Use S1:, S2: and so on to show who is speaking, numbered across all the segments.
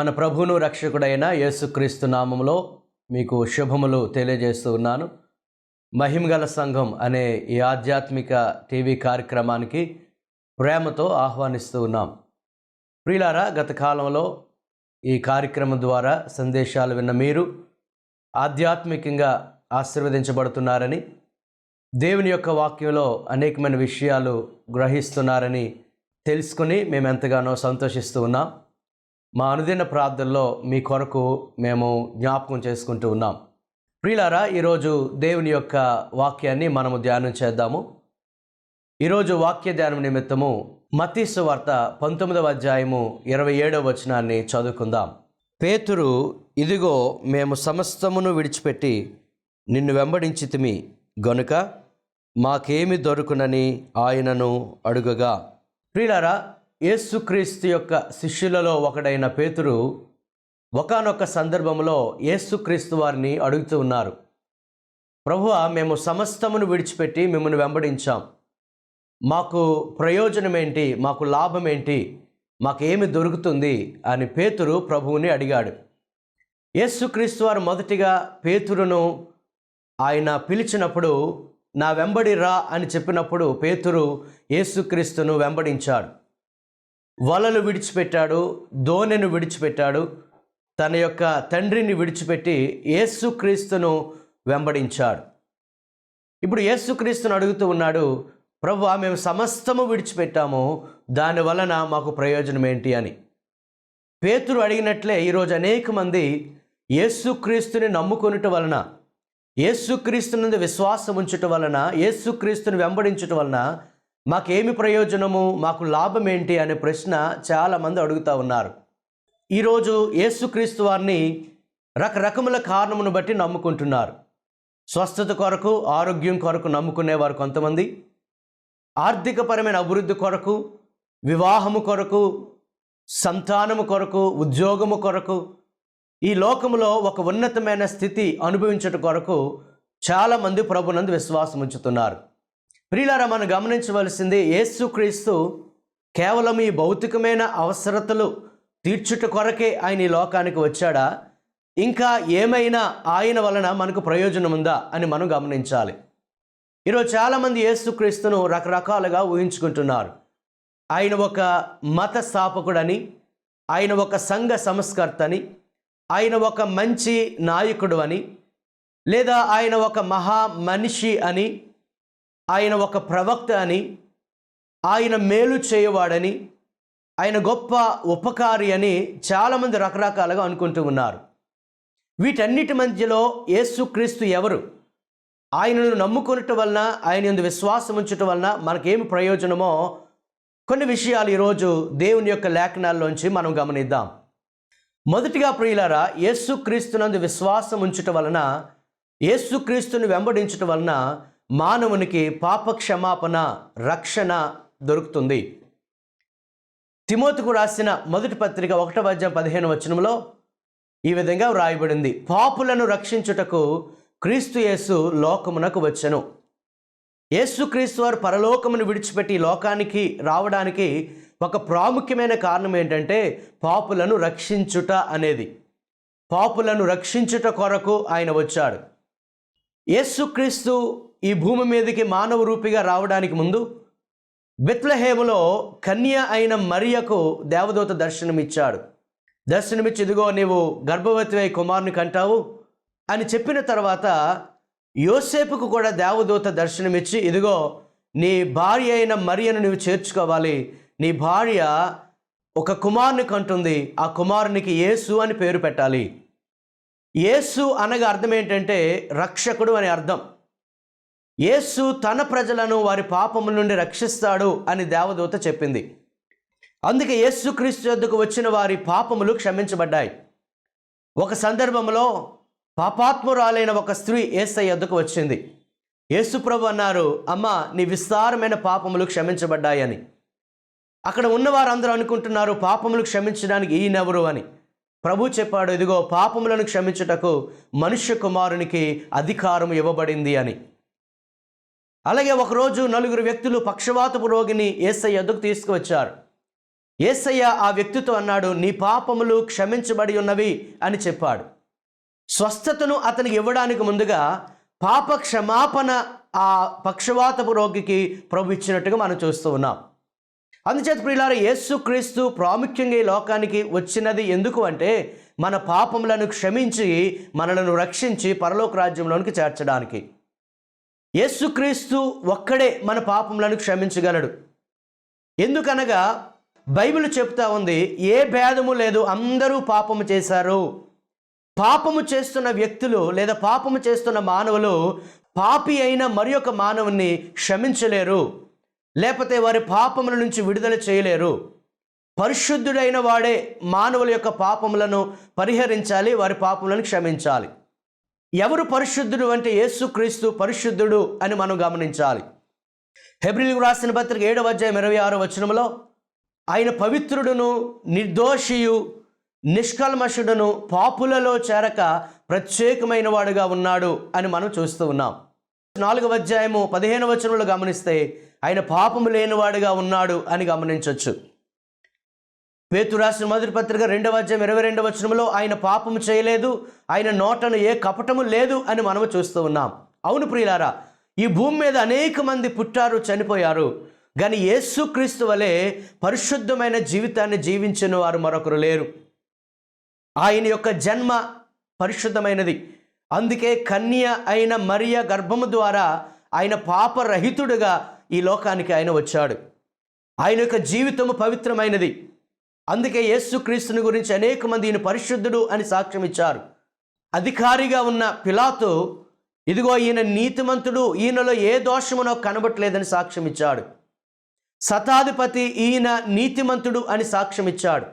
S1: మన ప్రభువును రక్షకుడైన యేసుక్రీస్తు నామంలో మీకు శుభములు తెలియజేస్తూ ఉన్నాను. మహిమగల సంఘం అనే ఈ ఆధ్యాత్మిక టీవీ కార్యక్రమానికి ప్రేమతో ఆహ్వానిస్తూ ఉన్నాం. ప్రియులారా గత కాలంలో ఈ కార్యక్రమం ద్వారా సందేశాలు విన్న మీరు ఆధ్యాత్మికంగా ఆశీర్వదించబడుతున్నారని దేవుని యొక్క వాక్యంలో అనేకమైన విషయాలు గ్రహిస్తున్నారని తెలుసుకుని మేము ఎంతగానో సంతోషిస్తూ ఉన్నాం. మా అనుదిన ప్రార్థనలో మీ కొరకు మేము జ్ఞాపకం చేసుకుంటూ ఉన్నాం. ప్రియులారా ఈరోజు దేవుని యొక్క వాక్యాన్ని మనము ధ్యానం చేద్దాము. ఈరోజు వాక్య ధ్యానం నిమిత్తము మతీసు వార్త పంతొమ్మిదవ అధ్యాయము ఇరవై ఏడవ వచనాన్ని చదువుకుందాం. పేతురు ఇదిగో మేము సమస్తమును విడిచిపెట్టి నిన్ను వెంబడించితిమి గనుక మాకేమి దొరుకునని ఆయనను అడుగగా. ప్రియులారా యేసుక్రీస్తు యొక్క శిష్యులలో ఒకడైన పేతురు ఒకనొక సందర్భంలో యేసుక్రీస్తు వారిని అడుగుతూ ఉన్నారు. ప్రభువ మేము సమస్తమును విడిచిపెట్టి మిమ్మల్ని వెంబడించాం. మాకు ప్రయోజనం ఏంటి మాకు లాభం ఏంటి మాకేమి దొరుకుతుంది? అని పేతురు ప్రభువుని అడిగాడు. యేసుక్రీస్తు వారు మొదటిగా పేతురును ఆయన పిలిచినప్పుడు నా వెంబడి రా అని చెప్పినప్పుడు పేతురు యేసుక్రీస్తును వెంబడించాడు. వలలు విడిచిపెట్టాడు దోనెను విడిచిపెట్టాడు తన యొక్క తండ్రిని విడిచిపెట్టి యేసుక్రీస్తును వెంబడించాడు. ఇప్పుడు యేసుక్రీస్తును అడుగుతూ ఉన్నాడు ప్రభు మేము సమస్తము విడిచిపెట్టాము దాని వలన మాకు ప్రయోజనం ఏంటి? అని. పేతురు అడిగినట్లే ఈరోజు అనేక మంది యేసుక్రీస్తుని నమ్ముకొనుట వలన యేసుక్రీస్తు నుండి విశ్వాసం ఉంచటం వలన యేసుక్రీస్తుని వెంబడించటం వలన మాకేమి ప్రయోజనము? మాకు లాభం ఏంటి అనే ప్రశ్న చాలామంది అడుగుతూ ఉన్నారు. ఈరోజు యేసుక్రీస్తు వారిని రకరకముల కారణమును బట్టి నమ్ముకుంటున్నారు. స్వస్థత కొరకు ఆరోగ్యం కొరకు నమ్ముకునేవారు కొంతమంది. ఆర్థికపరమైన అభివృద్ధి కొరకు వివాహము కొరకు సంతానము కొరకు ఉద్యోగము కొరకు ఈ లోకములో ఒక ఉన్నతమైన స్థితి అనుభవించట కొరకు చాలామంది ప్రభునందు విశ్వాసం ఉంచుతున్నారు ప్రియులారా మనం గమనించవలసింది యేసుక్రీస్తు కేవలం ఈ భౌతికమైన అవసరతలు తీర్చుట కొరకే ఆయన ఈ లోకానికి వచ్చాడా? ఇంకా ఏమైనా ఆయన వలన మనకు ప్రయోజనం ఉందా అని మనం గమనించాలి. ఈరోజు చాలామంది యేసుక్రీస్తును రకరకాలుగా ఊహించుకుంటున్నారు. ఆయన ఒక మత స్థాపకుడని ఆయన ఒక సంఘ సంస్కర్త అని ఆయన ఒక మంచి నాయకుడు అని లేదా ఆయన ఒక మహా మనిషి అని ఆయన ఒక ప్రవక్త అని ఆయన మేలు చేయవాడని ఆయన గొప్ప ఉపకారి అని చాలామంది రకరకాలుగా అనుకుంటూ ఉన్నారు. వీటన్నిటి మధ్యలో యేసుక్రీస్తు ఎవరు? ఆయనను నమ్ముకునటం వలన ఆయన ఎందు విశ్వాసం ఉంచటం వలన మనకేమి ప్రయోజనమో కొన్ని విషయాలు ఈరోజు దేవుని యొక్క లేఖనాల్లోంచి మనం గమనిద్దాం. మొదటిగా ప్రియులారా యేసుక్రీస్తునందు విశ్వాసం ఉంచటం వలన యేసుక్రీస్తుని వెంబడించటం వలన మానవునికి పాప క్షమాపణ రక్షణ దొరుకుతుంది. తిమోతికు రాసిన మొదటి పత్రిక ఒకటవ అధ్యాయం పదిహేను వచనంలో ఈ విధంగా వ్రాయబడింది. పాపులను రక్షించుటకు క్రీస్తు యేసు లోకమునకు వచ్చెను. యేసుక్రీస్తు వారు పరలోకమును విడిచిపెట్టి లోకానికి రావడానికి ఒక ప్రాముఖ్యమైన కారణం ఏంటంటే పాపులను రక్షించుట అనేది. పాపులను రక్షించుట కొరకు ఆయన వచ్చాడు. యేసుక్రీస్తు ఈ భూమి మీదకి మానవ రూపిగా రావడానికి ముందు బెత్లహేములో కన్య అయిన మరియకు దేవదూత దర్శనమిచ్చాడు. దర్శనమిచ్చి ఇదిగో నీవు గర్భవతి అయి కుమారుని కంటావు అని చెప్పిన తర్వాత యోసేపుకు కూడా దేవదూత దర్శనమిచ్చి ఇదిగో నీ భార్య అయిన మరియను నువ్వు చేర్చుకోవాలి. నీ భార్య ఒక కుమారుని కంటుంది. ఆ కుమారునికి యేసు అని పేరు పెట్టాలి. యేసు అనగా అర్థం ఏంటంటే రక్షకుడు అని అర్థం. యేసు తన ప్రజలను వారి పాపముల నుండి రక్షిస్తాడు అని దేవదూత చెప్పింది. అందుకే యేసుక్రీస్తు యొద్దకు వచ్చిన వారి పాపములు క్షమించబడ్డాయి. ఒక సందర్భంలో పాపాత్మురాలైన ఒక స్త్రీ ఏసై యొద్దకు వచ్చింది. యేసుప్రభు అన్నారు అమ్మ నీ విస్తారమైన పాపములు క్షమించబడ్డాయని అక్కడ ఉన్నవారందరూ అనుకుంటున్నారు పాపములు క్షమించడానికి ఈయనెవరు అని. ప్రభు చెప్పాడు ఇదిగో పాపములను క్షమించుటకు మనుష్య కుమారునికి అధికారం ఇవ్వబడింది అని. అలాగే ఒకరోజు నలుగురు వ్యక్తులు పక్షవాతపు రోగిని ఏసయ్య ఎద్దుకు తీసుకువచ్చారు. ఏసయ్య ఆ వ్యక్తితో అన్నాడు నీ పాపములు క్షమించబడి ఉన్నవి అని చెప్పాడు. స్వస్థతను అతనికి ఇవ్వడానికి ముందుగా పాప క్షమాపణ ఆ పక్షవాతపు రోగికి ప్రభు ఇచ్చినట్టుగా మనం చూస్తూ ఉన్నాం. అందుచేత ప్రియులార యేసు క్రీస్తు ప్రాముఖ్యంగా ఈ లోకానికి వచ్చినది ఎందుకు అంటే మన పాపములను క్షమించి మనలను రక్షించి పరలోక రాజ్యంలోనికి చేర్చడానికి. యేసుక్రీస్తు ఒక్కడే మన పాపములను క్షమించగలడు. ఎందుకనగా బైబిల్ చెప్తా ఉంది ఏ భేదము లేదు అందరూ పాపము చేశారు. పాపము చేస్తున్న వ్యక్తులు లేదా పాపము చేస్తున్న మానవులు పాపి అయిన మరి ఒక మానవుని క్షమించలేరు. లేకపోతే వారి పాపముల నుంచి విడుదల చేయలేరు. పరిశుద్ధుడైన వాడే మానవుల యొక్క పాపములను పరిహరించాలి వారి పాపములను క్షమించాలి. ఎవరు పరిశుద్ధుడు అంటే యేసుక్రీస్తు పరిశుద్ధుడు అని మనం గమనించాలి. హెబ్రిల్కు రాసిన పత్రిక ఏడవ అధ్యాయం ఇరవై ఆరు వచనంలో ఆయన పవిత్రుడును నిర్దోషియు నిష్కల్మషుడును పాపులలో చేరక ప్రత్యేకమైన వాడుగా ఉన్నాడు అని మనం చూస్తూ ఉన్నాం. నాలుగవ అధ్యాయము పదిహేను వచనంలో గమనిస్తే ఆయన పాపము లేనివాడుగా ఉన్నాడు అని గమనించవచ్చు పేతు రాసిన మొదటి పత్రిక రెండవ అధ్యాయం ఇరవై రెండవ వచనంలో ఆయన పాపము చేయలేదు ఆయన నోటను ఏ కపటము లేదు అని మనము చూస్తూ ఉన్నాం. అవును ప్రియులారా ఈ భూమి మీద అనేక మంది పుట్టారు చనిపోయారు. కానీ యేసుక్రీస్తు వలె పరిశుద్ధమైన జీవితాన్ని జీవించిన వారు మరొకరు లేరు. ఆయన యొక్క జన్మ పరిశుద్ధమైనది. అందుకే కన్య అయిన మరియ గర్భము ద్వారా ఆయన పాపరహితుడుగా ఈ లోకానికి ఆయన వచ్చాడు. ఆయన యొక్క జీవితము పవిత్రమైనది. అందుకే యేసుక్రీస్తుని గురించి అనేక మంది ఈయన పరిశుద్ధుడు అని సాక్ష్యం ఇచ్చారు. అధికారిగా ఉన్న పిలాతు ఇదిగో ఈయన నీతిమంతుడు ఈయనలో ఏ దోషమునో కనబట్టలేదని సాక్ష్యం ఇచ్చాడు. శతాధిపతి ఈయన నీతిమంతుడు అని సాక్ష్యం ఇచ్చాడు.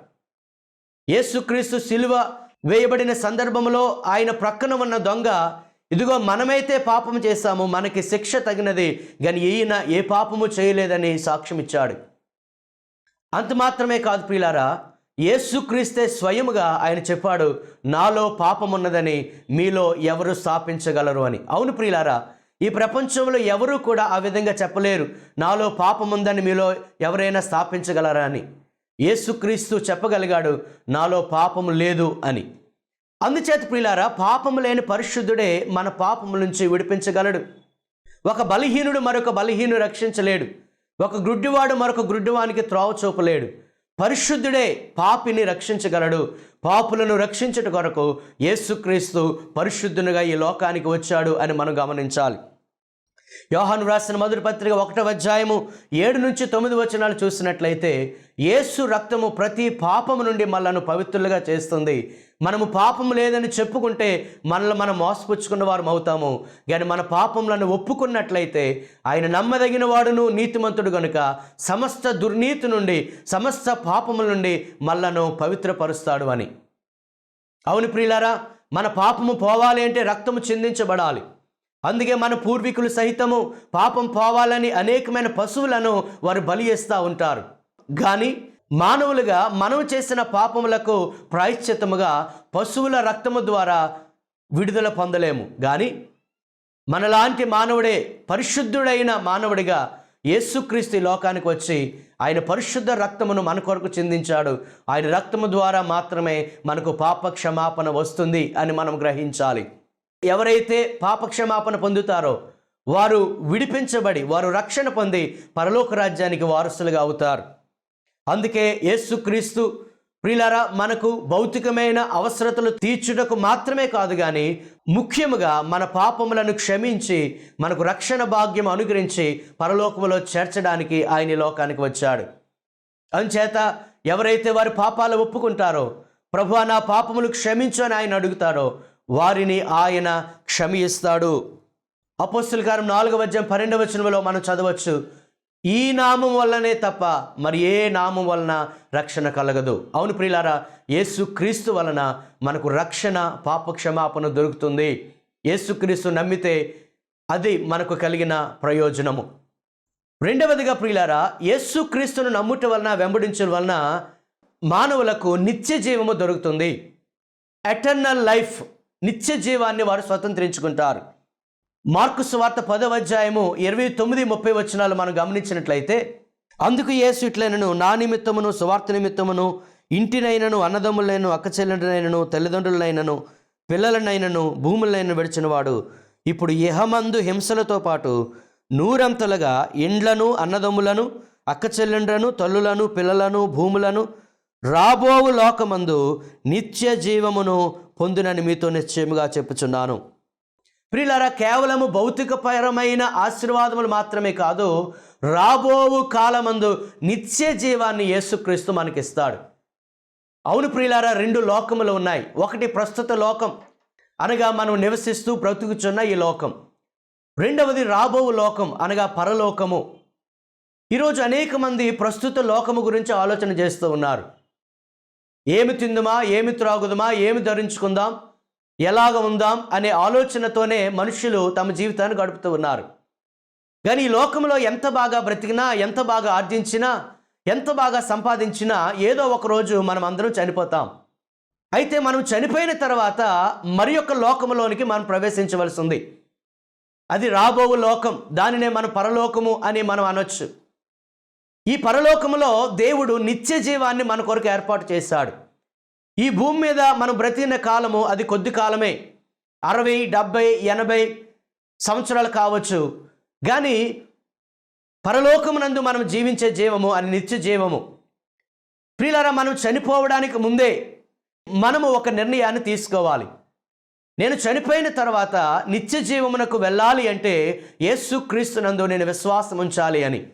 S1: యేసుక్రీస్తు శిలువ వేయబడిన సందర్భంలో ఆయన ప్రక్కన ఉన్న దొంగ ఇదిగో మనమైతే పాపం చేశాము మనకి శిక్ష తగినది కానీ ఈయన ఏ పాపము చేయలేదని సాక్ష్యం ఇచ్చాడు. అంత మాత్రమే కాదు ప్రియులారా యేసుక్రీస్తే స్వయముగా ఆయన చెప్పాడు నాలో పాపమున్నదని మీలో ఎవరు స్థాపించగలరు అని. అవును ప్రియులారా ఈ ప్రపంచంలో ఎవరూ కూడా ఆ విధంగా చెప్పలేరు నాలో పాపముందని మీలో ఎవరైనా స్థాపించగలరా అని. యేసుక్రీస్తు చెప్పగలిగాడు నాలో పాపము లేదు అని. అందుచేత ప్రియులారా పాపము లేని పరిశుద్ధుడే మన పాపము నుంచి విడిపించగలడు. ఒక బలహీనుడు మరొక బలహీను రక్షించలేడు. ఒక గ్రుడ్డివాడు మరొక గ్రుడ్డివానికి త్రోవ చూపలేడు. పరిశుద్ధుడే పాపిని రక్షించగలడు. పాపులను రక్షించుట కొరకు యేసుక్రీస్తు పరిశుద్ధునిగా ఈ లోకానికి వచ్చాడు అని మనం గమనించాలి. యోహాను రాసిన మొదటి పత్రిక ఒకటవ అధ్యాయము ఏడు నుంచి తొమ్మిది వచనాలు చూసినట్లయితే యేసు రక్తము ప్రతి పాపము నుండి మనలను పవిత్రులుగా చేస్తుంది. మనము పాపం లేదని చెప్పుకుంటే మనల్ని మనం మోసపుచ్చుకున్న వారం అవుతాము. కానీ మన పాపములను ఒప్పుకున్నట్లయితే ఆయన నమ్మదగిన వాడును నీతిమంతుడు గనుక సమస్త దుర్నీతి నుండి సమస్త పాపముల నుండి మనలను పవిత్రపరుస్తాడు అని. అవును ప్రియులారా మన పాపము పోవాలి అంటే రక్తము చిందించబడాలి. అందుకే మన పూర్వీకులు సహితము పాపం పోవాలని అనేకమైన పశువులను వారు బలి చేస్తూ ఉంటారు. కానీ మానవులుగా మనం చేసిన పాపములకు ప్రాయశ్చితముగా పశువుల రక్తము ద్వారా విడుదల పొందలేము. కానీ మనలాంటి మానవుడే పరిశుద్ధుడైన మానవుడిగా యేసుక్రీస్తు లోకానికి వచ్చి ఆయన పరిశుద్ధ రక్తమును మన కొరకు చెందించాడు. ఆయన రక్తము ద్వారా మాత్రమే మనకు పాప క్షమాపణ వస్తుంది అని మనం గ్రహించాలి. ఎవరైతే పాప క్షమాపణ పొందుతారో వారు విడిపించబడి వారు రక్షణ పొంది పరలోక రాజ్యానికి వారసులుగా అవుతారు. అందుకే యేసుక్రీస్తు ప్రిలరా మనకు భౌతికమైన అవసరతలు తీర్చుటకు మాత్రమే కాదు కానీ ముఖ్యముగా మన పాపములను క్షమించి మనకు రక్షణ భాగ్యం అనుగ్రహించి పరలోకములో చేర్చడానికి ఆయన లోకానికి వచ్చాడు. అంచేత ఎవరైతే వారి పాపాలు ఒప్పుకుంటారో ప్రభు నా పాపములు క్షమించు అని ఆయన అడుగుతారో వారిని ఆయన క్షమిస్తాడు. అపోస్తుల కారం నాలుగవ అధ్యాయం పన్నెండవ వచనంలో మనం చదవచ్చు ఈ నామం వల్లనే తప్ప మరి ఏ నామం వలన రక్షణ కలగదు? అవును ప్రియులారా యేసు క్రీస్తు వలన మనకు రక్షణ పాప క్షమాపణ దొరుకుతుంది యేసుక్రీస్తు నమ్మితే అది మనకు కలిగిన ప్రయోజనము. రెండవదిగా ప్రియులారా యేసుక్రీస్తును నమ్ముట వలన వెంబడించడం వలన మానవులకు నిత్య జీవము దొరుకుతుంది. ఎటర్నల్ లైఫ్ నిత్య జీవాన్ని వారు స్వతంత్రించుకుంటారు. మార్కు స్వార్త పదవ అధ్యాయము ఇరవై తొమ్మిది ముప్పై వచనాలు మనం గమనించినట్లయితే అందుకు యేసు ఇట్లైనను నా నిమిత్తమును సువార్త నిమిత్తమును ఇంటినైనను అన్నదమ్ములైనను అక్కచెల్లెండినైనను తల్లిదండ్రులైనను పిల్లలనైనను భూములైన విడిచినవాడు. ఇప్పుడు ఇహమందు హింసలతో పాటు నూరంతలుగా ఇండ్లను అన్నదమ్ములను అక్కచెల్లెండ్రను తల్లులను పిల్లలను భూములను రాబోవు లోకమందు నిత్య జీవమును పొందునని మీతో నిశ్చయముగా చెప్పుచున్నాను. ప్రియులారా కేవలము భౌతికపరమైన ఆశీర్వాదములు మాత్రమే కాదు రాబోవు కాలమందు నిత్య జీవాన్ని యేసుక్రీస్తు మనకిస్తాడు. అవును ప్రియులారా రెండు లోకములు ఉన్నాయి. ఒకటి ప్రస్తుత లోకం. అనగా మనం నివసిస్తూ బ్రతుకుచున్న ఈ లోకం. రెండవది రాబోవు లోకం. అనగా పరలోకము. ఈరోజు అనేక మంది ప్రస్తుత లోకము గురించి ఆలోచన చేస్తూ ఉన్నారు. ఏమి తిందుమా ఏమి త్రాగుదుమా ఏమి ధరించుకుందాం ఎలాగ ఉందాం అనే ఆలోచనతోనే మనుషులు తమ జీవితాన్ని గడుపుతూ ఉన్నారు. కానీ ఈ లోకంలో ఎంత బాగా బ్రతికినా ఎంత బాగా ఆర్జించినా ఎంత బాగా సంపాదించినా ఏదో ఒక రోజు మనం అందరం చనిపోతాం. అయితే మనం చనిపోయిన తర్వాత మరి యొక్క లోకములోనికి మనం ప్రవేశించవలసి ఉంది. అది రాబోవు లోకం దానినే మనం పరలోకము అని మనం అనొచ్చు. ఈ పరలోకములో దేవుడు నిత్య జీవాన్ని మన కొరకు ఏర్పాటు చేశాడు. ఈ భూమి మీద మనం బ్రతికిన కాలము అది కొద్ది కాలమే. అరవై డెబ్భై ఎనభై సంవత్సరాలు కావచ్చు. కానీ పరలోకమునందు మనం జీవించే జీవము అది నిత్య జీవము. ప్రియులరా మనం చనిపోవడానికి ముందే మనము ఒక నిర్ణయాన్ని తీసుకోవాలి. నేను చనిపోయిన తర్వాత నిత్య జీవమునకు వెళ్ళాలి అంటే యేసుక్రీస్తునందు నేను విశ్వాసం ఉంచాలి అని.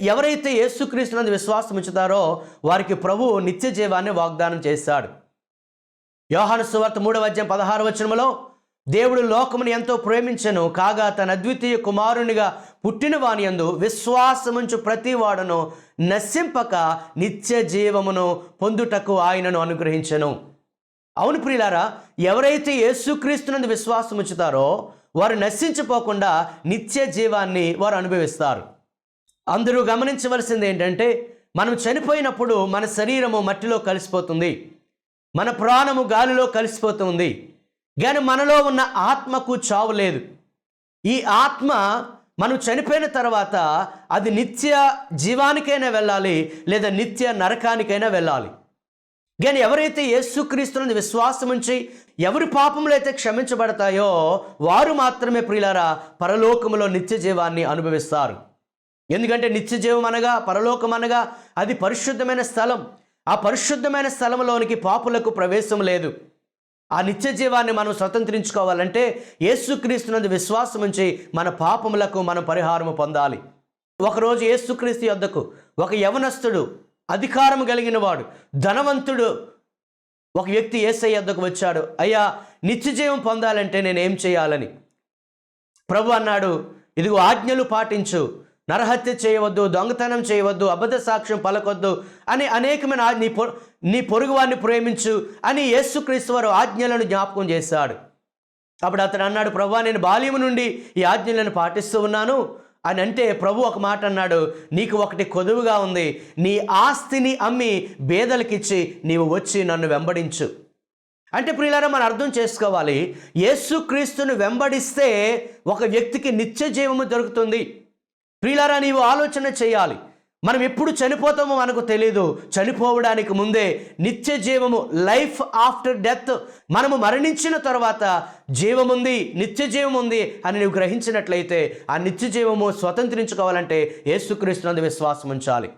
S1: ఎవరైతే యేసుక్రీస్తునందు విశ్వాసం ఉంచుతారో వారికి ప్రభువు నిత్య జీవాన్ని వాగ్దానం చేశాడు. యోహాను సువార్త మూడవ అధ్యాయం పదహారు వచనములో దేవుడు లోకమును ఎంతో ప్రేమించను కాగా తన అద్వితీయ కుమారునిగా పుట్టిన వాని యందు విశ్వాసముంచు ప్రతి వాడును నశింపక నిత్య జీవమును పొందుటకు ఆయనను అనుగ్రహించను. అవును ప్రియులారా ఎవరైతే యేసుక్రీస్తునందు విశ్వాసం ఉంచుతారో వారు నశించిపోకుండా నిత్య జీవాన్ని వారు అనుభవిస్తారు. అందరూ గమనించవలసింది ఏంటంటే మనం చనిపోయినప్పుడు మన శరీరము మట్టిలో కలిసిపోతుంది. మన ప్రాణము గాలిలో కలిసిపోతుంది. కానీ మనలో ఉన్న ఆత్మకు చావు లేదు. ఈ ఆత్మ మనం చనిపోయిన తర్వాత అది నిత్య జీవానికైనా వెళ్ళాలి లేదా నిత్య నరకానికైనా వెళ్ళాలి. కానీ ఎవరైతే యేసుక్రీస్తులను విశ్వాసం ఉంచి ఎవరి పాపములు అయితే క్షమించబడతాయో వారు మాత్రమే ప్రియులారా పరలోకములో నిత్య జీవాన్ని అనుభవిస్తారు. ఎందుకంటే నిత్యజీవం అనగా పరలోకం అనగా అది పరిశుద్ధమైన స్థలం. ఆ పరిశుద్ధమైన స్థలంలోనికి పాపులకు ప్రవేశం లేదు. ఆ నిత్య జీవాన్ని మనం స్వతంత్రించుకోవాలంటే యేసుక్రీస్తునందు విశ్వాసం ఉంచి మన పాపములకు మనం పరిహారము పొందాలి. ఒకరోజు యేసుక్రీస్తు యొద్దకు ఒక యవనస్తుడు అధికారం కలిగిన వాడు ధనవంతుడు ఒక వ్యక్తి ఏసై యొద్దకు వచ్చాడు. అయ్యా నిత్యజీవం పొందాలంటే నేనేం చేయాలని? ప్రభు అన్నాడు ఇదిగో ఆజ్ఞలు పాటించు. నరహత్య చేయవద్దు దొంగతనం చేయవద్దు అబద్ధ సాక్ష్యం పలకొద్దు అని అనేకమైన నీ పొ నీ పొరుగువారిని ప్రేమించు అని యేసుక్రీస్తు వారు ఆజ్ఞలను జ్ఞాపకం చేశాడు. అప్పుడు అతను అన్నాడు ప్రభు నేను బాల్యము నుండి ఈ ఆజ్ఞలను పాటిస్తూ ఉన్నాను అని అంటే ప్రభు ఒక మాట అన్నాడు నీకు ఒకటి కొదువుగా ఉంది నీ ఆస్తిని అమ్మి బేదలకిచ్చి నీవు వచ్చి నన్ను వెంబడించు. అంటే ప్రియులారా మనం అర్థం చేసుకోవాలి యేసుక్రీస్తును వెంబడిస్తే ఒక వ్యక్తికి నిత్య జీవము దొరుకుతుంది. ప్రియులారా నీవు ఆలోచన చేయాలి. మనం ఎప్పుడు చనిపోతామో మనకు తెలియదు చనిపోవడానికి ముందే నిత్య జీవము లైఫ్ ఆఫ్టర్ డెత్ మనము మరణించిన తర్వాత జీవముంది నిత్య జీవం ఉంది అని నువ్వు గ్రహించినట్లయితే ఆ నిత్య జీవము స్వతంత్రించుకోవాలంటే యేసుక్రీస్తునందు విశ్వాసం ఉంచాలి.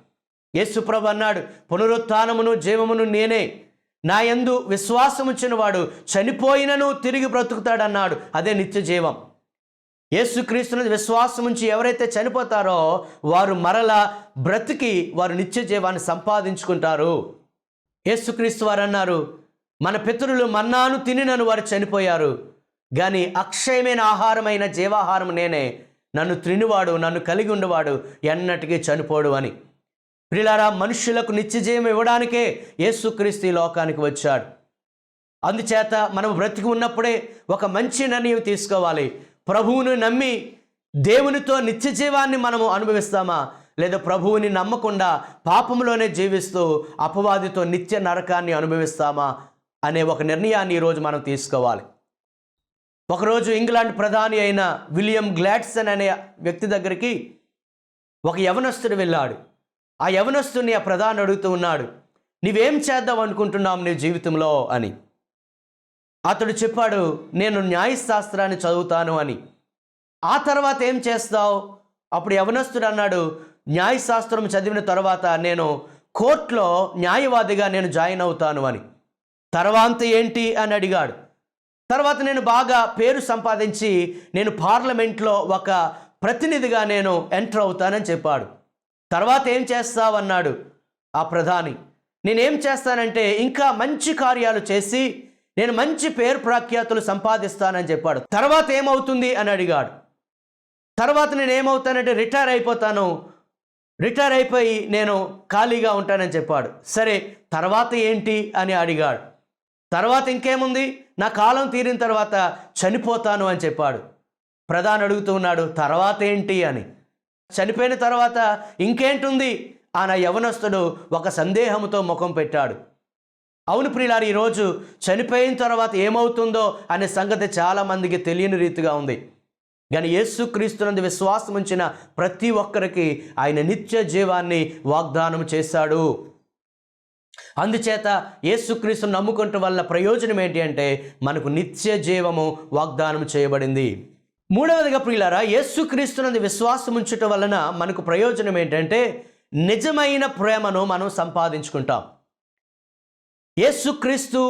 S1: యేసుప్రభు అన్నాడు పునరుత్నమును జీవమును నేనే. నా యందు విశ్వాసం వాడు చనిపోయినను తిరిగి బ్రతుకుతాడన్నాడు. అదే నిత్య జీవం. యేసుక్రీస్తుని విశ్వాసం నుంచి ఎవరైతే చనిపోతారో వారు మరల బ్రతికి వారు నిత్య జీవాన్ని సంపాదించుకుంటారు. యేసుక్రీస్తు వారు అన్నారు మన పితరులు మన్నాను తినినను వారు చనిపోయారు. కానీ అక్షయమైన ఆహారమైన జీవాహారం నేనే. నన్ను తినివాడు నన్ను కలిగి ఉండేవాడు ఎన్నటికీ చనిపోడు అని. ప్రిలారా మనుష్యులకు నిత్యజీవం ఇవ్వడానికే యేసుక్రీస్తు ఈ లోకానికి వచ్చాడు. అందుచేత మనం బ్రతికి ఉన్నప్పుడే ఒక మంచి నిర్ణయం తీసుకోవాలి. ప్రభువును నమ్మి దేవునితో నిత్య జీవాన్ని మనము అనుభవిస్తామా? లేదా ప్రభువుని నమ్మకుండా పాపంలోనే జీవిస్తూ అపవాదితో నిత్య నరకాన్ని అనుభవిస్తామా? అనే ఒక నిర్ణయాన్ని ఈరోజు మనం తీసుకోవాలి. ఒకరోజు ఇంగ్లాండ్ ప్రధాని అయిన విలియం గ్లాడ్సన్ అనే వ్యక్తి దగ్గరికి ఒక యవనస్తుడు వెళ్ళాడు. ఆ యవనస్తుని ఆ ప్రధాని అడుగుతూ ఉన్నాడు నీవేం చేద్దాం అనుకుంటున్నావు నీ జీవితంలో? అని. అతడు చెప్పాడు నేను న్యాయశాస్త్రాన్ని చదువుతాను అని. ఆ తర్వాత ఏం చేస్తావు? అప్పుడు యవనస్తుడు అన్నాడు న్యాయశాస్త్రం చదివిన తర్వాత నేను కోర్టులో న్యాయవాదిగా నేను జాయిన్ అవుతాను అని. తర్వాత ఏంటి? అని అడిగాడు. తర్వాత నేను బాగా పేరు సంపాదించి నేను పార్లమెంట్లో ఒక ప్రతినిధిగా నేను ఎంటర్ అవుతానని చెప్పాడు. తర్వాత ఏం చేస్తావన్నాడు ఆ ప్రధాని. నేనేం చేస్తానంటే ఇంకా మంచి కార్యాలు చేసి నేను మంచి పేరు ప్రఖ్యాతులు సంపాదిస్తానని చెప్పాడు. తర్వాత ఏమవుతుంది అని అడిగాడు. తర్వాత నేను ఏమవుతానంటే రిటైర్ అయిపోతాను. రిటైర్ అయిపోయి నేను ఖాళీగా ఉంటానని చెప్పాడు. సరే తర్వాత ఏంటి అని అడిగాడు. తర్వాత ఇంకేముంది? నా కాలం తీరిన తర్వాత చనిపోతాను అని చెప్పాడు. ప్రధాన్ అడుగుతూ ఉన్నాడు తర్వాత ఏంటి అని? చనిపోయిన తర్వాత ఇంకేంటుంది? ఆ నా యవనస్తుడు ఒక సందేహంతో ముఖం పెట్టాడు. అవును ప్రియులారు ఈరోజు చనిపోయిన తర్వాత ఏమవుతుందో అనే సంగతి చాలామందికి తెలియని రీతిగా ఉంది. కానీ యేసుక్రీస్తునందు విశ్వాసం ఉంచిన ప్రతి ఒక్కరికి ఆయన నిత్య జీవాన్ని వాగ్దానం చేశాడు. అందుచేత యేసుక్రీస్తును నమ్ముకుంటూ వల్ల ప్రయోజనం ఏంటి అంటే మనకు నిత్య జీవము వాగ్దానం చేయబడింది. మూడవదిగా ప్రియులారా యేసుక్రీస్తునందు విశ్వాసం ఉంచటం వలన మనకు ప్రయోజనం ఏంటంటే నిజమైన ప్రేమను మనం సంపాదించుకుంటాం. యేసుక్రీస్తు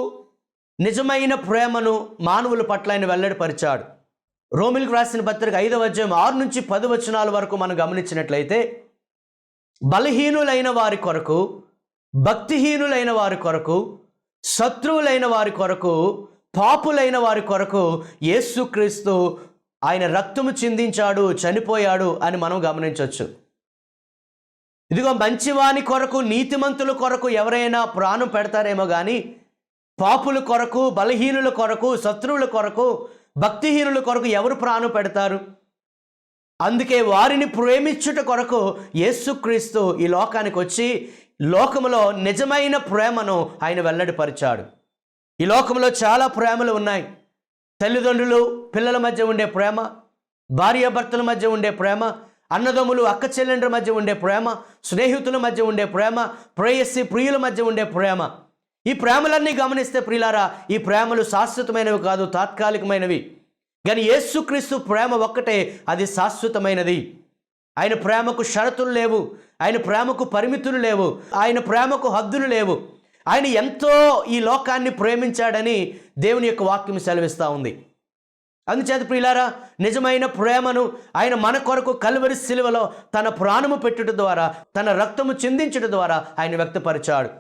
S1: నిజమైన ప్రేమను మానవుల పట్ల ఆయన వెల్లడిపరిచాడు. రోమిల్కి రాసిన పత్రిక ఐదవ అధ్యాయం ఆరు నుంచి పది వచనాల వరకు మనం గమనించినట్లయితే బలహీనులైన వారి కొరకు భక్తిహీనులైన వారి కొరకు శత్రువులైన వారి కొరకు పాపులైన వారి కొరకు యేసుక్రీస్తు ఆయన రక్తము చిందించాడు చనిపోయాడు అని మనం గమనించవచ్చు. ఇదిగో మంచివాని కొరకు నీతిమంతుల కొరకు ఎవరైనా ప్రాణం పెడతారేమో కానీ పాపుల కొరకు బలహీనుల కొరకు శత్రువుల కొరకు భక్తిహీనుల కొరకు ఎవరు ప్రాణం పెడతారు? అందుకే వారిని ప్రేమించుట కొరకు యేసుక్రీస్తు ఈ లోకానికి వచ్చి లోకములో నిజమైన ప్రేమను ఆయన వెల్లడిపరిచాడు. ఈ లోకంలో చాలా ప్రేమలు ఉన్నాయి. తల్లిదండ్రులు పిల్లల మధ్య ఉండే ప్రేమ భార్యాభర్తల మధ్య ఉండే ప్రేమ అన్నదమ్ములు అక్క చెల్లెండ్ర మధ్య ఉండే ప్రేమ స్నేహితుల మధ్య ఉండే ప్రేమ ప్రేయస్సి ప్రియుల మధ్య ఉండే ప్రేమ. ఈ ప్రేమలన్నీ గమనిస్తే ప్రియులారా ఈ ప్రేమలు శాశ్వతమైనవి కాదు తాత్కాలికమైనవి. కానీ యేసుక్రీస్తు ప్రేమ ఒక్కటే అది శాశ్వతమైనది. ఆయన ప్రేమకు షరతులు లేవు ఆయన ప్రేమకు పరిమితులు లేవు ఆయన ప్రేమకు హద్దులు లేవు. ఆయన ఎంతో ఈ లోకాన్ని ప్రేమించాడని దేవుని యొక్క వాక్యం సెలవిస్తూ ఉంది. అందుచేత ప్రియులారా నిజమైన ప్రేమను ఆయన మన కొరకు కలువరి శిలువలో తన ప్రాణము పెట్టుట ద్వారా తన రక్తము చిందించుట ద్వారా ఆయన వ్యక్తపరిచాడు.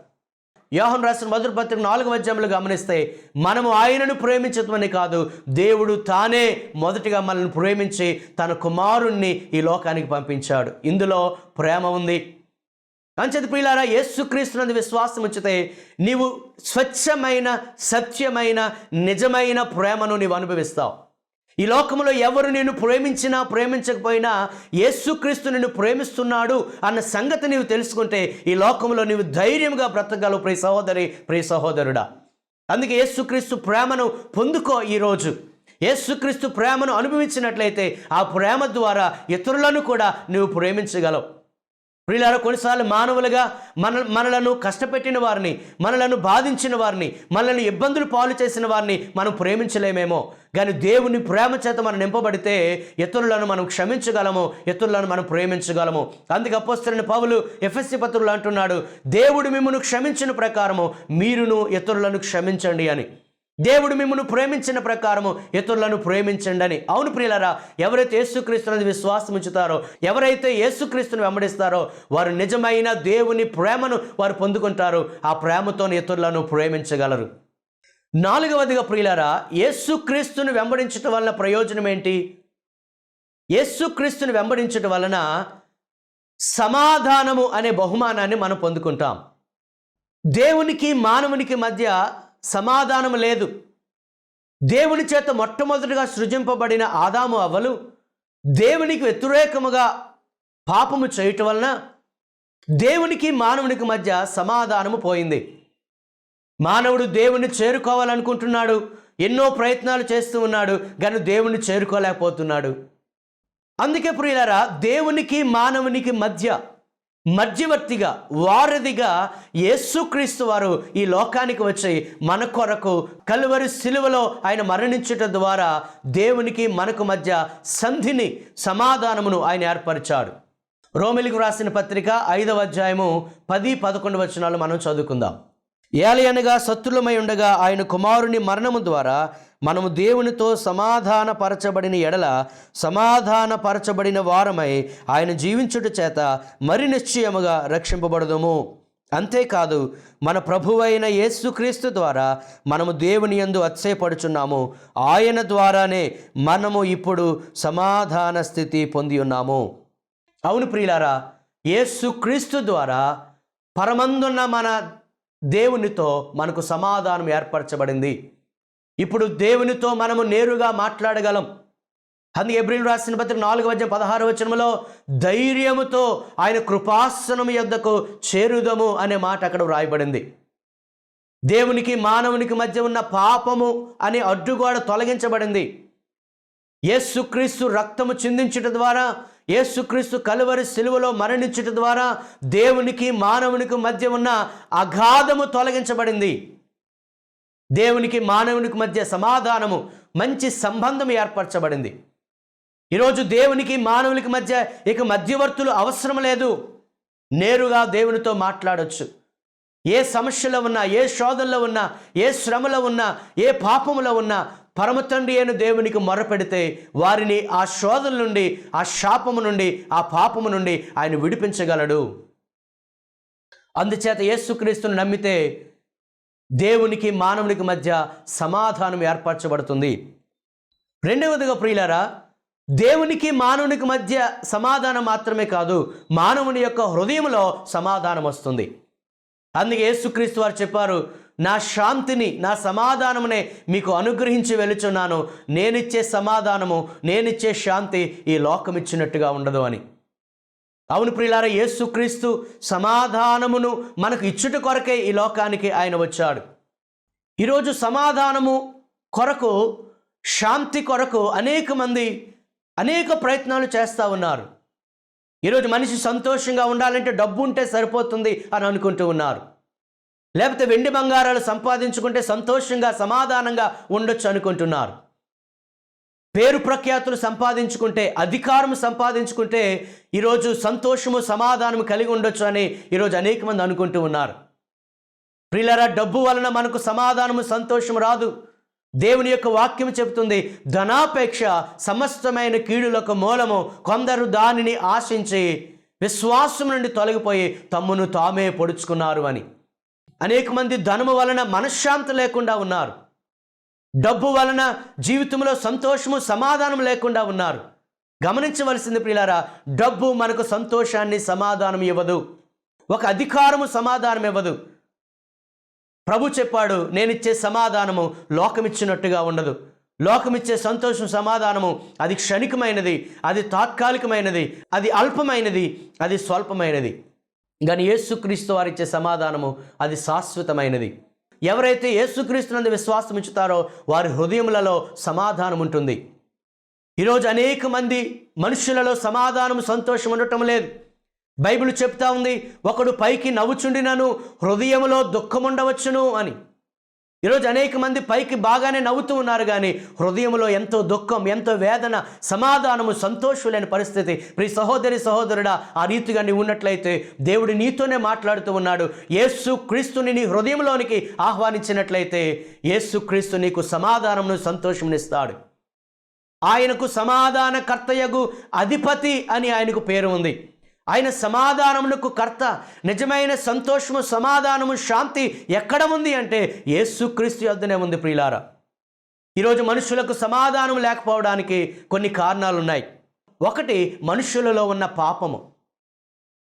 S1: యోహన్ రాసిన మొదటి పత్రిక నాలుగు అధ్యాయంలో గమనిస్తే మనము ఆయనను ప్రేమించటమని కాదు దేవుడు తానే మొదటిగా మనల్ని ప్రేమించి తన కుమారుణ్ణి ఈ లోకానికి పంపించాడు. ఇందులో ప్రేమ ఉంది. అంచేత ప్రియులారా యేసుక్రీస్తునందు విశ్వాసం ఉంచితే నీవు స్వచ్ఛమైన సత్యమైన నిజమైన ప్రేమను నీవు అనుభవిస్తావు. ఈ లోకంలో ఎవరు నేను ప్రేమించినా ప్రేమించకపోయినా యేసుక్రీస్తు నిన్ను ప్రేమిస్తున్నాడు అన్న సంగతి నీవు తెలుసుకుంటే ఈ లోకంలో నీవు ధైర్యంగా బ్రతకగలవు ప్రియ సహోదరి ప్రియ సహోదరుడా. అందుకే యేసుక్రీస్తు ప్రేమను పొందుకో ఈరోజు. యేసుక్రీస్తు ప్రేమను అనుభవించినట్లయితే ఆ ప్రేమ ద్వారా ఇతరులను కూడా నువ్వు ప్రేమించగలవు. ప్రియులారా కొన్నిసార్లు మానవులుగా మన మనలను కష్టపెట్టిన వారిని మనలను బాధించిన వారిని మనల్ని ఇబ్బందులు పాలు చేసిన వారిని మనం ప్రేమించలేమేమో. కానీ దేవుని ప్రేమ చేత మనం నింపబడితే ఇతరులను మనం క్షమించగలము ఇతరులను మనం ప్రేమించగలము. అందుకే అపోస్తున్న పౌలు ఎఫ్ఎస్సి పత్రులు అంటున్నాడు దేవుడు మిమ్మల్ని క్షమించిన ప్రకారము మీరును ఇతరులను క్షమించండి అని. దేవుడు మిమ్మల్ని ప్రేమించిన ప్రకారము ఇతరులను ప్రేమించండి అని అవును ప్రియులరా ఎవరైతే యేసుక్రీస్తుని విశ్వాసం ఉంచుతారో ఎవరైతే యేసుక్రీస్తుని వెంబడిస్తారో వారు నిజమైన దేవుని ప్రేమను వారు పొందుకుంటారు. ఆ ప్రేమతో ఇతరులను ప్రేమించగలరు. నాలుగవదిగా ప్రియులరా యేసుక్రీస్తుని వెంబడించటం వలన ప్రయోజనం ఏంటి? యేసుక్రీస్తుని వెంబడించటం వలన సమాధానము అనే బహుమానాన్ని మనం పొందుకుంటాం. దేవునికి మానవునికి మధ్య సమాధానం లేదు. దేవుని చేత మొట్టమొదటిగా సృజింపబడిన ఆదాము అవ్వలు దేవునికి వ్యతిరేకముగా పాపము చేయటం వలన దేవునికి మానవునికి మధ్య సమాధానము పోయింది. మానవుడు దేవుని చేరుకోవాలనుకుంటున్నాడు. ఎన్నో ప్రయత్నాలు చేస్తూ ఉన్నాడు. కానీ దేవుణ్ణి చేరుకోలేకపోతున్నాడు. అందుకే ప్రియులారా దేవునికి మానవునికి మధ్య మధ్యవర్తిగా వారధిగా యేసుక్రీస్తు వారు ఈ లోకానికి వచ్చి మన కొరకు కలువరి సిలువలో ఆయన మరణించుట ద్వారా దేవునికి మనకు మధ్య సంధిని సమాధానమును ఆయన ఏర్పరిచాడు. రోమిలికి రాసిన పత్రిక ఐదవ అధ్యాయము పది పదకొండు వచనాలు మనం చదువుకుందాం. ఏలయనగా శత్రులమై ఉండగా ఆయన కుమారుని మరణము ద్వారా మనము దేవునితో సమాధానపరచబడిన ఎడల సమాధానపరచబడిన వారమై ఆయన జీవించుట చేత మరి నిశ్చయముగా రక్షింపబడదుము. అంతేకాదు మన ప్రభువైన యేసుక్రీస్తు ద్వారా మనము దేవుని యందు అత్సేపడుచున్నాము ఆయన ద్వారానే మనము ఇప్పుడు సమాధాన స్థితి పొంది ఉన్నాము. అవును ప్రియులారా యేసుక్రీస్తు ద్వారా పరమందున్న మన దేవునితో మనకు సమాధానం ఏర్పరచబడింది. ఇప్పుడు దేవునితో మనము నేరుగా మాట్లాడగలం. అందుకే ఎబ్రిల్ రాసిన పత్రిక నాలుగు వద్ద పదహారు వచనంలో ధైర్యముతో ఆయన కృపాసనం యొద్దకు చేరుదము అనే మాట అక్కడ వ్రాయబడింది. దేవునికి మానవునికి మధ్య ఉన్న పాపము అనే అడ్డుగోడ తొలగించబడింది. యేసుక్రీస్తు రక్తము చిందించుట ద్వారా యేసుక్రీస్తు కలువరి సిలువలో మరణించుట ద్వారా దేవునికి మానవునికి మధ్య ఉన్న అగాధము తొలగించబడింది. దేవునికి మానవునికి మధ్య సమాధానము మంచి సంబంధం ఏర్పరచబడింది. ఈరోజు దేవునికి మానవునికి మధ్య ఇక మధ్యవర్తులు అవసరం లేదు. నేరుగా దేవునితో మాట్లాడొచ్చు. ఏ సమస్యలో ఉన్నా ఏ శోధనలో ఉన్నా ఏ శ్రమలో ఉన్నా ఏ పాపములో ఉన్నా పరమతండ్రి అయిన దేవునికి మొరపెడితే వారిని ఆ శోధన నుండి ఆ శాపము నుండి ఆ పాపము నుండి ఆయన విడిపించగలడు. అందుచేత యేసుక్రీస్తును నమ్మితే దేవునికి మానవునికి మధ్య సమాధానం ఏర్పరచబడుతుంది. రెండవదిగా ప్రియులారా దేవునికి మానవునికి మధ్య సమాధానం మాత్రమే కాదు మానవుని యొక్క హృదయంలో సమాధానం వస్తుంది. అందుకే యేసుక్రీస్తు వారు చెప్పారు నా శాంతిని నా సమాధానమునే మీకు అనుగ్రహించి వెలుచున్నాను నేనిచ్చే సమాధానము నేనిచ్చే శాంతి ఈ లోకం ఇచ్చినట్టుగా ఉండదు అని. అవును ప్రియులార యేసుక్రీస్తు సమాధానమును మనకు ఇచ్చుట కొరకే ఈ లోకానికి ఆయన వచ్చాడు. ఈరోజు సమాధానము కొరకు శాంతి కొరకు అనేక మంది అనేక ప్రయత్నాలు చేస్తూ ఉన్నారు. ఈరోజు మనిషి సంతోషంగా ఉండాలంటే డబ్బు ఉంటే సరిపోతుంది అని అనుకుంటూ ఉన్నారు. లేకపోతే వెండి బంగారాలు సంపాదించుకుంటే సంతోషంగా సమాధానంగా ఉండొచ్చు అనుకుంటున్నారు. పేరు ప్రఖ్యాతులు సంపాదించుకుంటే అధికారం సంపాదించుకుంటే ఈరోజు సంతోషము సమాధానము కలిగి ఉండొచ్చు అని ఈరోజు అనేక మంది అనుకుంటూ ఉన్నారు. ప్రియులరా డబ్బు వలన మనకు సమాధానము సంతోషం రాదు. దేవుని యొక్క వాక్యం చెబుతుంది ధనాపేక్ష సమస్తమైన కీడులకు మూలము కొందరు దానిని ఆశించి విశ్వాసం నుండి తొలగిపోయి తమ్మును తామే పొడుచుకున్నారు అని. అనేక మంది ధనము వలన మనశ్శాంతి లేకుండా ఉన్నారు. డబ్బు వలన జీవితంలో సంతోషము సమాధానం లేకుండా ఉన్నారు. గమనించవలసింది ప్రియులారా డబ్బు మనకు సంతోషాన్ని సమాధానం ఇవ్వదు. ఒక అధికారము సమాధానం ఇవ్వదు. ప్రభు చెప్పాడు నేనిచ్చే సమాధానము లోకమిచ్చినట్టుగా ఉండదు. లోకమిచ్చే సంతోషం సమాధానము అది క్షణికమైనది అది తాత్కాలికమైనది అది అల్పమైనది అది స్వల్పమైనది. కానీ యేసుక్రీస్తు వారిచ్చే సమాధానము అది శాశ్వతమైనది. ఎవరైతే యేసుక్రీస్తునందు విశ్వాసం ఉంచుతారో వారి హృదయములలో సమాధానం ఉంటుంది. ఈరోజు అనేక మంది మనుషులలో సమాధానం సంతోషం ఉండటం లేదు. బైబిల్ చెప్తా ఉంది ఒకడు పైకి నవ్వుచుండినను హృదయంలో దుఃఖం ఉండవచ్చును అని. ఈరోజు అనేక మంది పైకి బాగానే నవ్వుతూ ఉన్నారు కానీ హృదయంలో ఎంతో దుఃఖం ఎంతో వేదన సమాధానము సంతోషం లేని పరిస్థితి. ప్రి సహోదరి సహోదరుడా ఆ రీతిగా నీవు ఉన్నట్లయితే దేవుడు నీతోనే మాట్లాడుతూ ఉన్నాడు. యేసు క్రీస్తుని నీ హృదయంలోనికి ఆహ్వానించినట్లయితే యేసు క్రీస్తు నీకు సమాధానమును సంతోషమునిస్తాడు ఆయనకు సమాధాన కర్తయగు అధిపతి అని ఆయనకు పేరు ఉంది. ఆయన సమాధానమునకు కర్త నిజమైన సంతోషము సమాధానము శాంతి ఎక్కడ ఉంది అంటే యేసుక్రీస్తు యొద్దనే ఉంది ప్రియులారా. ఈరోజు మనుషులకు సమాధానం లేకపోవడానికి కొన్ని కారణాలు ఉన్నాయి ఒకటి మనుషులలో ఉన్న పాపము.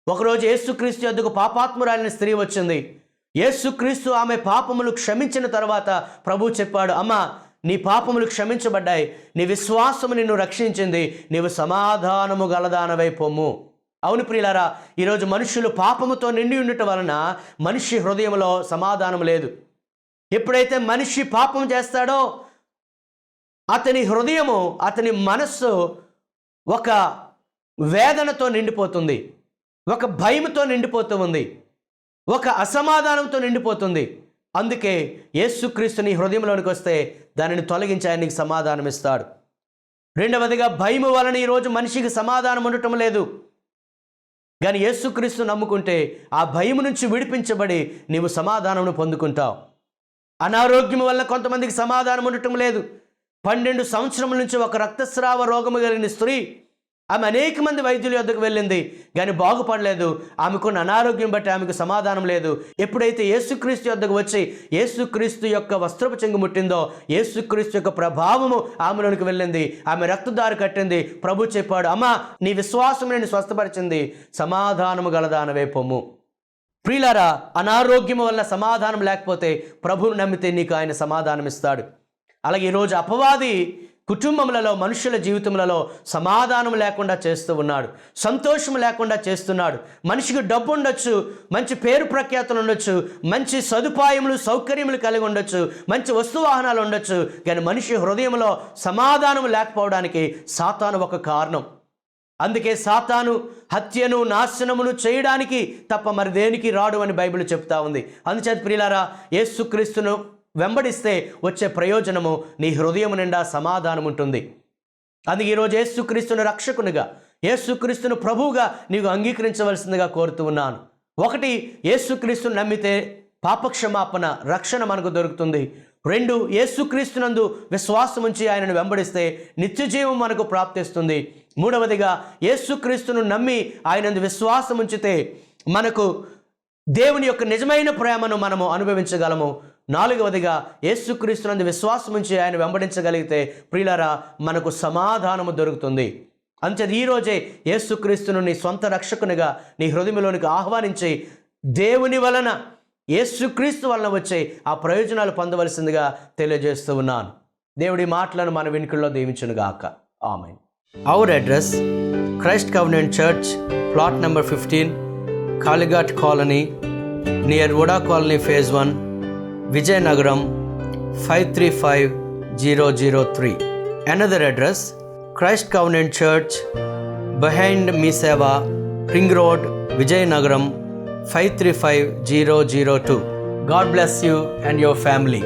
S1: ఒకరోజు యేసుక్రీస్తు యొద్దకు పాపాత్మురాలిన స్త్రీ వచ్చింది. యేసుక్రీస్తు ఆమె పాపములు క్షమించిన తర్వాత ప్రభు చెప్పాడు అమ్మ నీ పాపములు క్షమించబడ్డాయి. నీ విశ్వాసము నిన్ను రక్షించింది. నీవు సమాధానము గలదానవై పొమ్ము. అవును ప్రియులారా ఈరోజు మనుషులు పాపముతో నిండి ఉండటం వలన మనిషి హృదయంలో సమాధానం లేదు. ఎప్పుడైతే మనిషి పాపం చేస్తాడో అతని హృదయము అతని మనస్సు ఒక వేదనతో నిండిపోతుంది. ఒక భయంతో నిండిపోతూ ఉంది ఒక అసమాధానంతో నిండిపోతుంది. అందుకే యేసుక్రీస్తు నీ హృదయంలోనికి వస్తే దానిని తొలగించి ఆయన నీకు సమాధానం ఇస్తాడు రెండవదిగా భయము వలన ఈరోజు మనిషికి సమాధానం ఉండటం లేదు. కానీ యేసుక్రీస్తు నమ్ముకుంటే ఆ భయం నుంచి విడిపించబడి నీవు సమాధానమును పొందుకుంటావు. అనారోగ్యం వల్ల కొంతమందికి సమాధానం ఉండటం లేదు. పన్నెండు సంవత్సరముల నుంచి ఒక రక్తస్రావ రోగము కలిగిన స్త్రీ ఆమె అనేక మంది వైద్యుల యొద్దకు వెళ్ళింది కానీ బాగుపడలేదు. ఆమెకున్న అనారోగ్యం బట్టి ఆమెకు సమాధానం లేదు. ఎప్పుడైతే యేసుక్రీస్తు యొద్దకు వచ్చి యేసుక్రీస్తు యొక్క వస్త్రపు చెంగు ముట్టిందో యేసుక్రీస్తు యొక్క ప్రభావము ఆమెలోనికి వెళ్ళింది. ఆమె రక్తదారు కట్టింది. ప్రభు చెప్పాడు అమ్మా నీ విశ్వాసం నేను స్వస్థపరిచింది. సమాధానము గలదానవే పొమ్ము. ప్రియులారా అనారోగ్యం వల్ల సమాధానం లేకపోతే ప్రభువును నమ్మితే నీకు ఆయన సమాధానం ఇస్తాడు అలాగే ఈరోజు అపవాది కుటుంబములలో మనుషుల జీవితములలో సమాధానం లేకుండా చేస్తూ ఉన్నాడు. సంతోషం లేకుండా చేస్తున్నాడు. మనిషికి డబ్బు ఉండొచ్చు మంచి పేరు ప్రఖ్యాతులు ఉండొచ్చు మంచి సదుపాయములు సౌకర్యములు కలిగి ఉండొచ్చు మంచి వస్తు వాహనాలు ఉండొచ్చు కానీ మనిషి హృదయంలో సమాధానం లేకపోవడానికి సాతాను ఒక కారణం. అందుకే సాతాను హత్యను నాశనమును చేయడానికి తప్ప మరి దేనికి రాడు అని బైబిల్ చెప్తా ఉంది. అందుచేత ప్రియులారా యేసుక్రీస్తును వెంబడిస్తే వచ్చే ప్రయోజనము నీ హృదయం నిండా సమాధానం ఉంటుంది అందుకే ఈరోజు యేసుక్రీస్తును రక్షకునిగా యేసుక్రీస్తును ప్రభువుగా నీకు అంగీకరించవలసిందిగా కోరుతూ ఉన్నాను. ఒకటి యేసుక్రీస్తును నమ్మితే పాపక్షమాపణ రక్షణ మనకు దొరుకుతుంది. రెండు యేసుక్రీస్తునందు విశ్వాసం ఉంచి ఆయనను వెంబడిస్తే నిత్యజీవం మనకు ప్రాప్తిస్తుంది. మూడవదిగా యేసుక్రీస్తును నమ్మి ఆయనందు విశ్వాసం ఉంచితే మనకు దేవుని యొక్క నిజమైన ప్రేమను మనము అనుభవించగలము. నాలుగవదిగా యేసుక్రీస్తునందు విశ్వాసం ఉంచి ఆయన వెంబడించగలిగితే ప్రియులరా మనకు సమాధానము దొరుకుతుంది. అంతేది ఈరోజే యేసుక్రీస్తును నీ సొంత రక్షకునిగా నీ హృదయంలోనికి ఆహ్వానించి దేవుని వలన యేసుక్రీస్తు వలన వచ్చే ఆ ప్రయోజనాలు పొందవలసిందిగా తెలియజేస్తూ ఉన్నాను. దేవుడి మాటలను మన వెనుకల్లో దీవించునుగాక. ఆమె our address Christ covenant church plot number fifteen Kalighat colony near VUDA colony phase one Vijayanagaram 535003. Another address Christ Covenant Church behind Miseva Ring Road Vijayanagaram 535002. God bless you and your family.